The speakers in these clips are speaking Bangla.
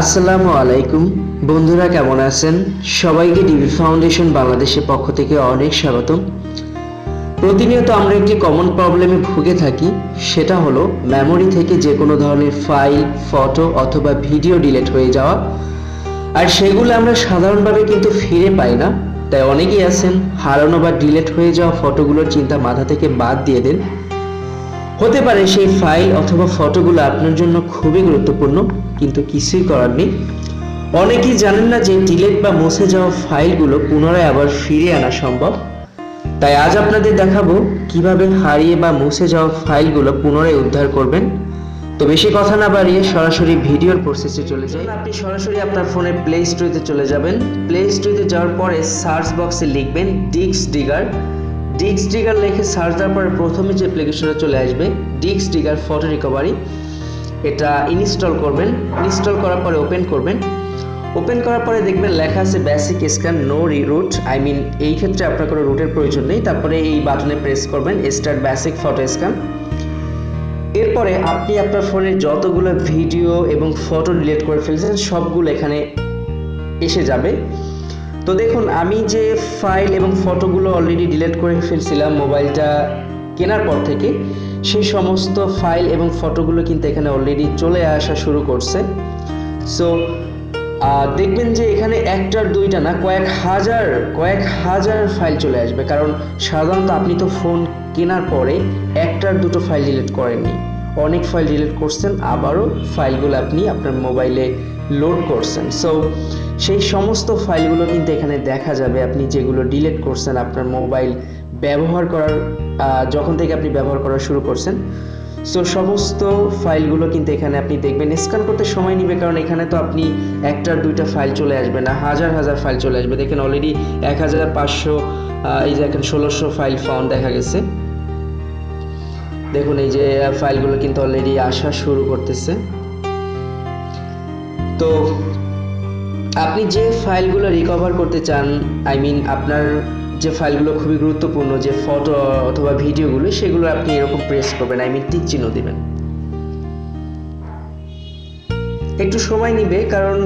আসসালামু আলাইকুম। বন্ধুরা, কেমন আছেন? সবাইকে ডিবি ফাউন্ডেশন বাংলাদেশের পক্ষ থেকে অনেক স্বাগতম। প্রতিনিয়ত আমরা একটি কমন প্রবলেমে ভুগে থাকি, সেটা হলো মেমোরি থেকে যে কোনো ধরনের ফাইল ফটো অথবা ভিডিও ডিলেট হয়ে যাওয়া। আর সেগুলো আমরা সাধারণভাবে কিন্তু ফিরে পাই না। তাই অনেকেই আছেন, হারানো বা ডিলেট হয়ে যাওয়া ফটোগুলোর চিন্তা মাথা থেকে বাদ দিয়ে দেন। হতে পারে সেই ফাইল অথবা ফটোগুলো আপনার জন্য খুবই গুরুত্বপূর্ণ, কিন্তু কিছুই করার নেই। অনেকেই জানেন না যে ডিলেট বা মুছে যাওয়া ফাইলগুলো পুনরায় আবার ফিরে আনা সম্ভব। তাই আজ আপনাদের দেখাবো কীভাবে হারিয়ে বা মুছে যাওয়া ফাইলগুলো পুনরায় উদ্ধার করবেন। তো বেশি কথা না বাড়িয়ে সরাসরি ভিডিওর প্রসেসে চলে যান আপনি সরাসরি আপনার ফোনে প্লে স্টোরিতে চলে যাবেন। প্লে স্টোরিতে যাওয়ার পরে সার্চ বক্সে লিখবেন ডিক্স ডিগার ডিক্স ডিগার লিখে সার্চ দেওয়ার পরে প্রথমে যে অ্যাপ্লিকেশনটা চলে আসবে ডিক্স ডিগার ফটো রিকভারি এটা ইনস্টল করবেন। ইনস্টল করার পরে ওপেন করবেন। ওপেন করার পরে দেখবেন লেখা আছে বেসিক স্ক্যান নো রি রুট আই মিন এই ক্ষেত্রে আপনার কোনো রুটের প্রয়োজন নেই। তারপরে এই বাটনে প্রেস করবেন স্টার্ট বেসিক ফটো স্ক্যান এরপরে আপনি আপনার ফোনে যতগুলো ভিডিও এবং ফটো ডিলিট করে ফেলছেন, সবগুলো এখানে এসে যাবে। তো দেখুন, আমি যে ফাইল এবং ফটোগুলো অলরেডি ডিলিট করে ফেলছিলাম মোবাইলটা কেনার পর থেকে, সেই সমস্ত ফাইল এবং ফটোগুলো কিন্তু এখানে অলরেডি চলে আসা শুরু করছে। সো দেখবেন যে এখানে একটার দুইটা না, কয়েক হাজার কয়েক হাজার ফাইল চলে আসবে। কারণ সাধারণত আপনি তো ফোন কেনার পরে একটার দুটো ফাইল ডিলিট করেননি। অনেক ফাইল ডিলিট করছেন, আবারও ফাইলগুলো আপনি আপনার মোবাইলে লোড করছেন। সো সেই সমস্ত ফাইলগুলো কিন্তু এখানে দেখা যাবে। আপনি যেগুলো ডিলিট করছেন আপনার মোবাইল ব্যবহার করার যখন থেকে আপনি ব্যবহার করা শুরু করছেন। সো সমস্ত ফাইলগুলো কিন্তু এখানে আপনি দেখবেন। স্ক্যান করতে সময় নেবে, কারণ এখানে তো আপনি একটার দুইটা ফাইল চলে আসবে না, হাজার হাজার ফাইল চলে আসবে। দেখেন অলরেডি এক হাজার পাঁচশো এই যে এখন ষোলোশো ফাইল ফাউন্ড দেখা গেছে। দেখুন, এই যে ফাইলগুলো কিন্তু অলরেডি আসা শুরু করতেছে। তো, আপনি যে ফাইলগুলো রিকভার করতে চান আই মিন আপনার যে ফাইলগুলো খুবই গুরুত্বপূর্ণ, যে ফটো অথবা ভিডিওগুলো সেগুলো আপনি এরকম প্রেস করবেন আই মিন টিক চিহ্ন দিবেন। একটু সময় নিবে, কারণ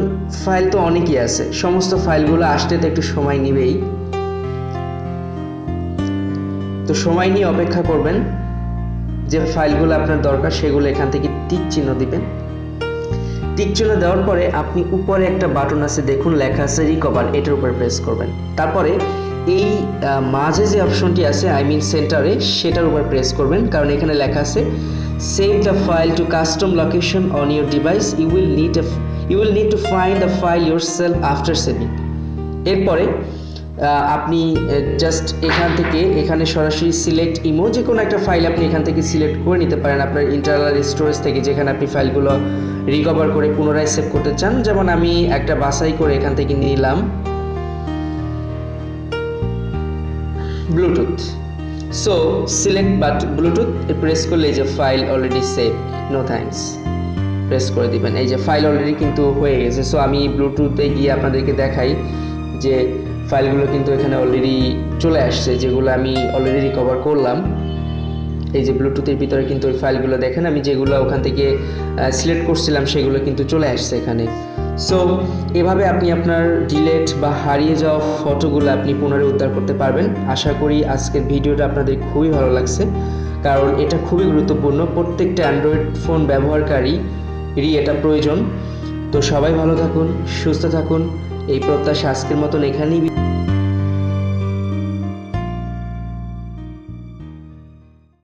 ফাইল তো অনেকই আছে। সমস্ত ফাইলগুলো আসতে তো একটু সময় নিবেই। তো সময় নিয়ে অপেক্ষা করবেন। যে ফাইলগুলো আপনার দরকার, সেগুলো এখান থেকে টিক চিহ্ন দিবেন। টিক চিহ্ন দেওয়ার পরে আপনি উপরে একটা বাটন আছে, দেখুন, লেখা আছে রিকভার এটার উপর প্রেস করবেন। তারপরে এই মাঝে যে অপশনটি আছে আই মিন সেন্টারে সেটার উপর প্রেস করবেন। কারণ এখানে লেখা আছে save the file to custom location on your device you will need you will need to find the file yourself after saving এরপরে আপনি জাস্ট এখান থেকে, এখানে সরাসরি সিলেক্ট ইমো যে কোনো একটা ফাইল আপনি এখান থেকে সিলেক্ট করে নিতে পারেন আপনার ইন্টারনাল স্টোরেজ থেকে, যেখানে আপনি ফাইলগুলো রিকভার করে পুনরায় সেভ করতে চান। যেমন আমি একটা বাছাই করে এখান থেকে নিলাম। Bluetooth so select but Bluetooth press করলে যে file already save no thanks press করে দিবেন। এই যে ফাইল অলরেডি কিন্তু হয়ে গেছে। সো আমি ব্লুটুথে গিয়ে আপনাদেরকে দেখাই। যে ফাইলগুলো কিন্তু এখানে অলরেডি চলে আসছে, যেগুলো আমি অলরেডি রিকভার করলাম। এই যে ব্লুটুথের ভিতরে কিন্তু ওই ফাইলগুলো দেখেন, আমি যেগুলো ওখান থেকে সিলেক্ট করছিলাম সেগুলো কিন্তু চলে আসছে এখানে। সো এভাবে আপনি আপনার ডিলেট বা হারিয়ে যাওয়া ফটোগুলো আপনি পুনরায় উদ্ধার করতে পারবেন। আশা করি আজকের ভিডিওটা আপনাদের খুবই ভালো লাগছে। কারণ এটা খুবই গুরুত্বপূর্ণ, প্রত্যেকটা অ্যান্ড্রয়েড ফোন ব্যবহারকারীরই এটা প্রয়োজন। তো সবাই ভালো থাকুন, সুস্থ থাকুন। এই প্রত্যাশা আজকের মতন এখানেই